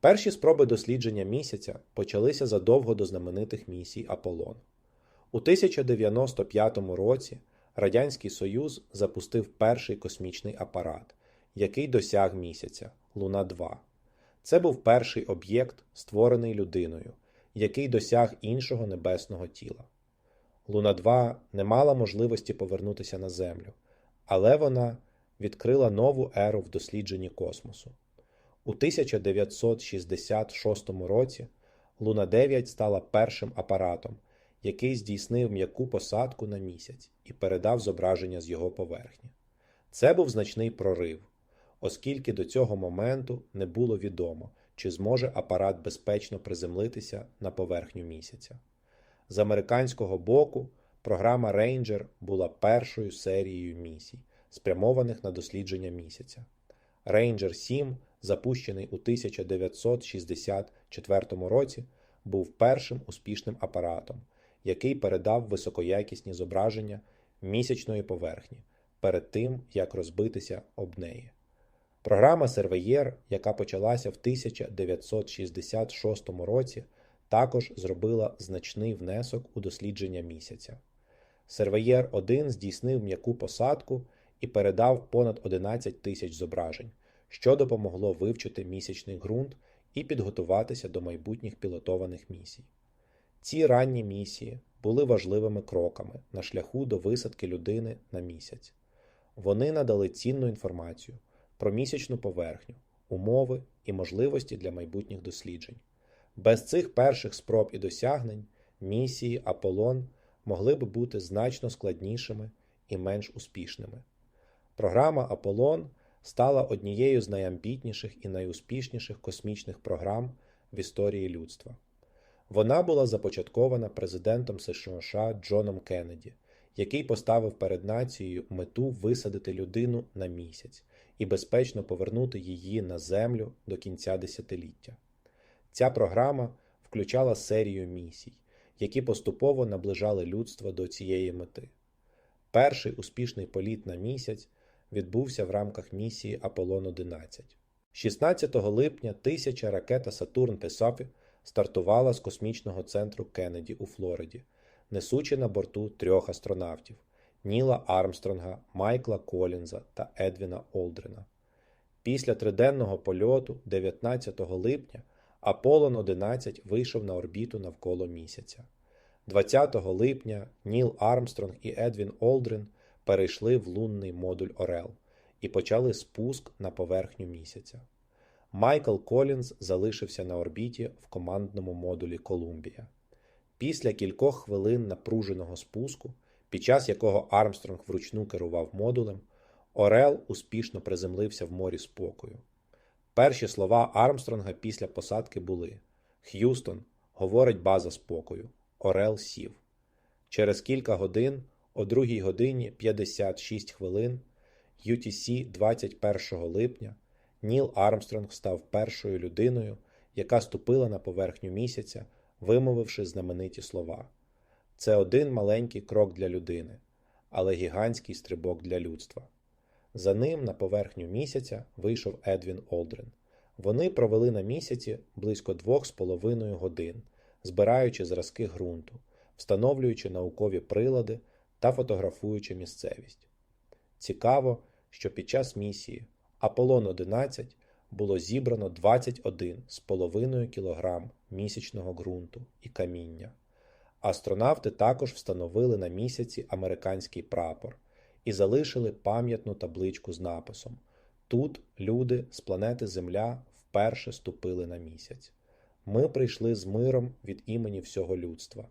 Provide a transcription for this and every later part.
Перші спроби дослідження місяця почалися задовго до знаменитих місій Аполлон. У 1095 році Радянський Союз запустив перший космічний апарат, який досяг місяця Луна 2. Це був перший об'єкт, створений людиною, який досяг іншого небесного тіла. Луна 2 не мала можливості повернутися на Землю, але вона відкрила нову еру в дослідженні космосу. У 1966 році Луна 9 стала першим апаратом, який здійснив м'яку посадку на місяць і передав зображення з його поверхні. Це був значний прорив, оскільки до цього моменту не було відомо, чи зможе апарат безпечно приземлитися на поверхню місяця. З американського боку програма Ranger була першою серією місій, спрямованих на дослідження місяця. Ranger 7, запущений у 1964 році, був першим успішним апаратом, який передав високоякісні зображення місячної поверхні перед тим, як розбитися об неї. Програма Сервеєр, яка почалася в 1966 році, також зробила значний внесок у дослідження місяця. Сервеєр 1 здійснив м'яку посадку і передав понад 11 тисяч зображень, що допомогло вивчити місячний ґрунт і підготуватися до майбутніх пілотованих місій. Ці ранні місії були важливими кроками на шляху до висадки людини на місяць. Вони надали цінну інформацію про місячну поверхню, умови і можливості для майбутніх досліджень. Без цих перших спроб і досягнень місії Аполлон могли б бути значно складнішими і менш успішними. Програма Аполлон стала однією з найамбітніших і найуспішніших космічних програм в історії людства. Вона була започаткована президентом США Джоном Кеннеді, який поставив перед нацією мету висадити людину на місяць і безпечно повернути її на Землю до кінця десятиліття. Ця програма включала серію місій, які поступово наближали людство до цієї мети. Перший успішний політ на місяць відбувся в рамках місії Аполлон 11. 16 липня тисяча ракета Сатурн Песофі стартувала з космічного центру Кеннеді у Флориді, несучи на борту трьох астронавтів Ніла Армстронга, Майкла Колінза та Едвіна Олдрена. Після триденного польоту 19 липня Аполлон 11 вийшов на орбіту навколо місяця. 20 липня Ніл Армстронг і Едвін Олдрен перейшли в лунний модуль Орел і почали спуск на поверхню місяця. Майкл Колінз залишився на орбіті в командному модулі Колумбія. Після кількох хвилин напруженого спуску, під час якого Армстронг вручну керував модулем, Орел успішно приземлився в морі спокою. Перші слова Армстронга після посадки були: Х'юстон, говорить база спокою. Орел сів. Через кілька годин, о 2 годині 56 хвилин, UTC 21 липня, Ніл Армстронг став першою людиною, яка ступила на поверхню місяця, вимовивши знамениті слова. Це один маленький крок для людини, але гігантський стрибок для людства. За ним на поверхню місяця вийшов Едвін Олдрен. Вони провели на місяці близько двох з половиною годин, збираючи зразки ґрунту, встановлюючи наукові прилади та фотографуючи місцевість. Цікаво, що під час місії Аполлон 11 було зібрано 21 з половиною кілограм місячного ґрунту і каміння. Астронавти також встановили на місяці американський прапор і залишили пам'ятну табличку з написом Тут люди з планети Земля вперше ступили на місяць. Ми прийшли з миром від імені всього людства.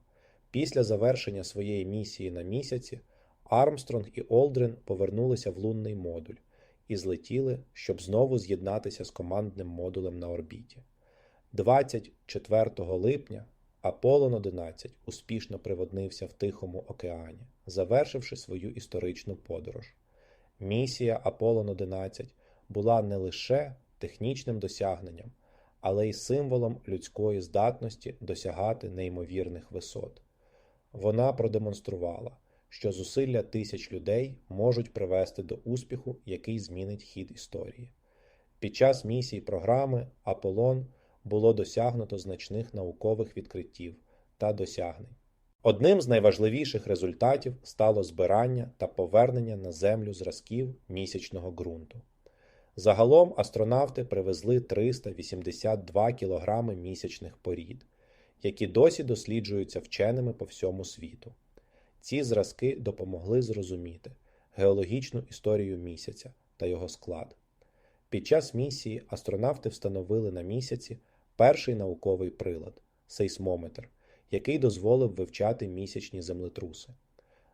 Після завершення своєї місії на місяці Армстронг і Олдрен повернулися в лунний модуль і злетіли, щоб знову з'єднатися з командним модулем на орбіті. 24 липня Аполлон 11 успішно приводнився в Тихому океані, завершивши свою історичну подорож. Місія Аполлон 11 була не лише технічним досягненням, але й символом людської здатності досягати неймовірних висот. Вона продемонструвала, що зусилля тисяч людей можуть привести до успіху, який змінить хід історії. Під час місії програми Аполлон було досягнуто значних наукових відкриттів та досягнень. Одним з найважливіших результатів стало збирання та повернення на Землю зразків місячного ґрунту. Загалом астронавти привезли 382 кілограми місячних порід, які досі досліджуються вченими по всьому світу. Ці зразки допомогли зрозуміти геологічну історію місяця та його склад. Під час місії астронавти встановили на місяці перший науковий прилад сейсмометр, який дозволив вивчати місячні землетруси.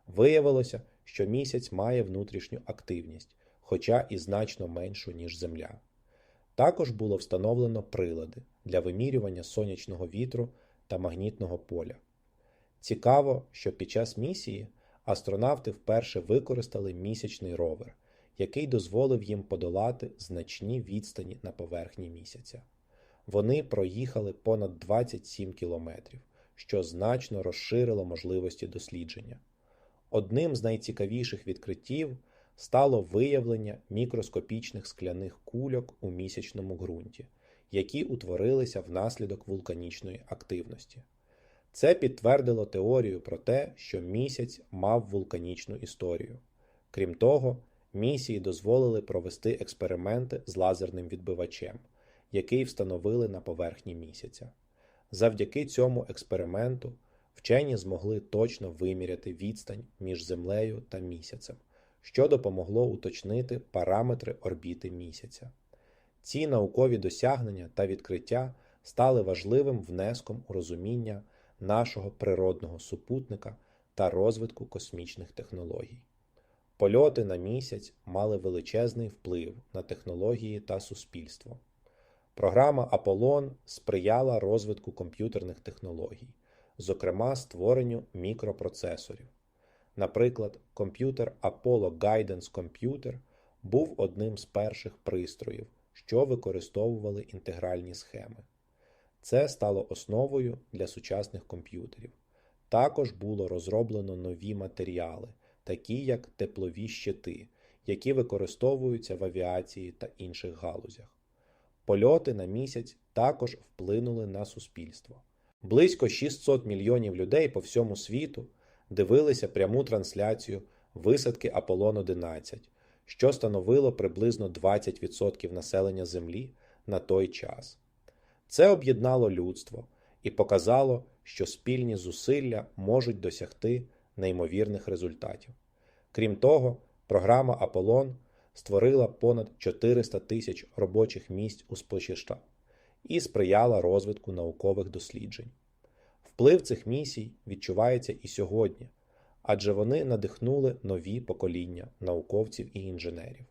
Виявилося, що місяць має внутрішню активність, хоча і значно меншу, ніж Земля. Також було встановлено прилади для вимірювання сонячного вітру та магнітного поля. Цікаво, що під час місії астронавти вперше використали місячний ровер, який дозволив їм подолати значні відстані на поверхні місяця. Вони проїхали понад 27 кілометрів, що значно розширило можливості дослідження. Одним з найцікавіших відкриттів стало виявлення мікроскопічних скляних кульок у місячному ґрунті, які утворилися внаслідок вулканічної активності. Це підтвердило теорію про те, що місяць мав вулканічну історію. Крім того, місії дозволили провести експерименти з лазерним відбивачем, який встановили на поверхні місяця. Завдяки цьому експерименту вчені змогли точно виміряти відстань між Землею та місяцем, що допомогло уточнити параметри орбіти місяця. Ці наукові досягнення та відкриття стали важливим внеском у розуміння нашого природного супутника та розвитку космічних технологій. Польоти на місяць мали величезний вплив на технології та суспільство. Програма Аполлон сприяла розвитку комп'ютерних технологій, зокрема створенню мікропроцесорів. Наприклад, комп'ютер Apollo Guidance Computer був одним з перших пристроїв, що використовували інтегральні схеми. Це стало основою для сучасних комп'ютерів. Також було розроблено нові матеріали, такі як теплові щити, які використовуються в авіації та інших галузях. Польоти на місяць також вплинули на суспільство. Близько 600 мільйонів людей по всьому світу дивилися пряму трансляцію висадки Аполлон 11, що становило приблизно 20% населення Землі на той час. Це об'єднало людство і показало, що спільні зусилля можуть досягти неймовірних результатів. Крім того, програма Аполлон створила понад 400 тисяч робочих місць у США і сприяла розвитку наукових досліджень. Вплив цих місій відчувається і сьогодні, адже вони надихнули нові покоління науковців і інженерів.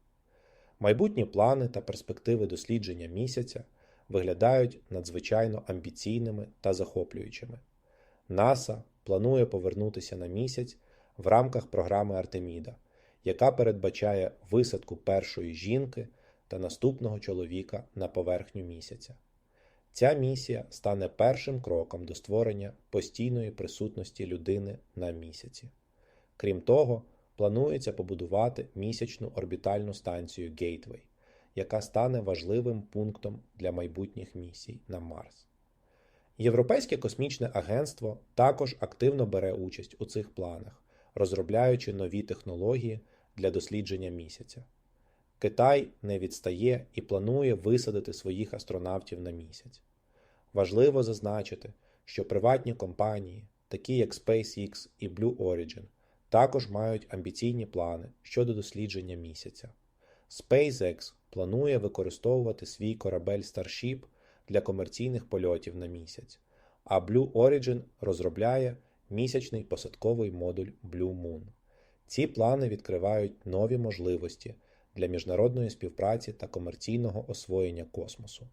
Майбутні плани та перспективи дослідження місяця виглядають надзвичайно амбіційними та захоплюючими. НАСА планує повернутися на місяць в рамках програми Артеміда, яка передбачає висадку першої жінки та наступного чоловіка на поверхню місяця. Ця місія стане першим кроком до створення постійної присутності людини на місяці. Крім того, планується побудувати місячну орбітальну станцію Gateway, яка стане важливим пунктом для майбутніх місій на Марс. Європейське космічне агентство також активно бере участь у цих планах, розробляючи нові технології для дослідження місяця. Китай не відстає і планує висадити своїх астронавтів на місяць. Важливо зазначити, що приватні компанії, такі як SpaceX і Blue Origin, також мають амбіційні плани щодо дослідження місяця. SpaceX планує використовувати свій корабель Starship для комерційних польотів на місяць, а Blue Origin розробляє місячний посадковий модуль Blue Moon. Ці плани відкривають нові можливості для міжнародної співпраці та комерційного освоєння космосу.